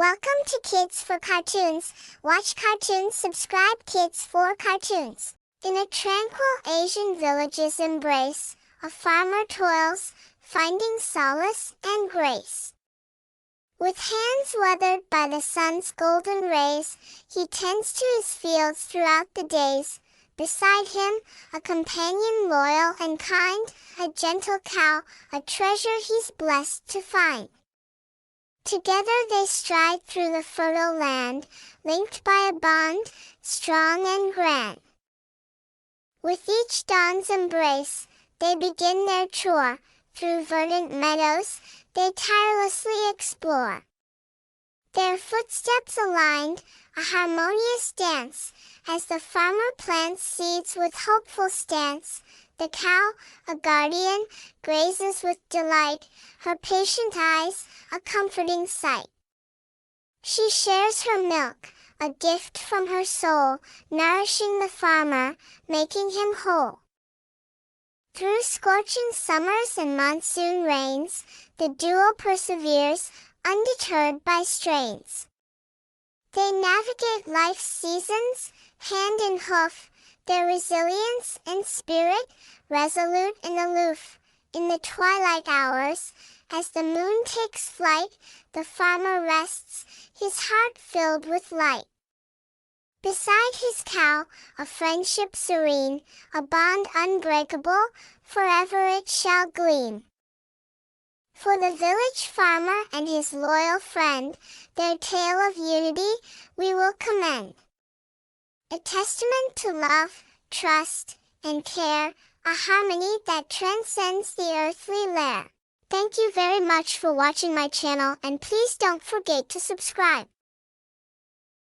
Welcome to Kids for Cartoons. Watch cartoons, subscribe Kids for Cartoons. In a tranquil Asian village's embrace, a farmer toils, finding solace and grace. With hands weathered by the sun's golden rays, he tends to his fields throughout the days. Beside him, a companion loyal and kind, a gentle cow, a treasure he's blessed to find. Together they stride through the fertile land, linked by a bond, strong and grand. With each dawn's embrace, they begin their chore, through verdant meadows, they tirelessly explore. Their footsteps aligned, a harmonious dance, as the farmer plants seeds with hopeful stance, the cow, a guardian, grazes with delight, her patient eyes, a comforting sight. She shares her milk, a gift from her soul, nourishing the farmer, making him whole. Through scorching summers and monsoon rains, the duo perseveres, undeterred by strains. They navigate life's seasons, hand in hoof, their resilience and spirit, resolute and aloof, in the twilight hours, as the moon takes flight, the farmer rests, his heart filled with light. Beside his cow, a friendship serene, a bond unbreakable, forever it shall gleam. For the village farmer and his loyal friend, their tale of unity, we will commend. A testament to love, trust, and care, a harmony that transcends the earthly lair. Thank you very much for watching my channel and please don't forget to subscribe.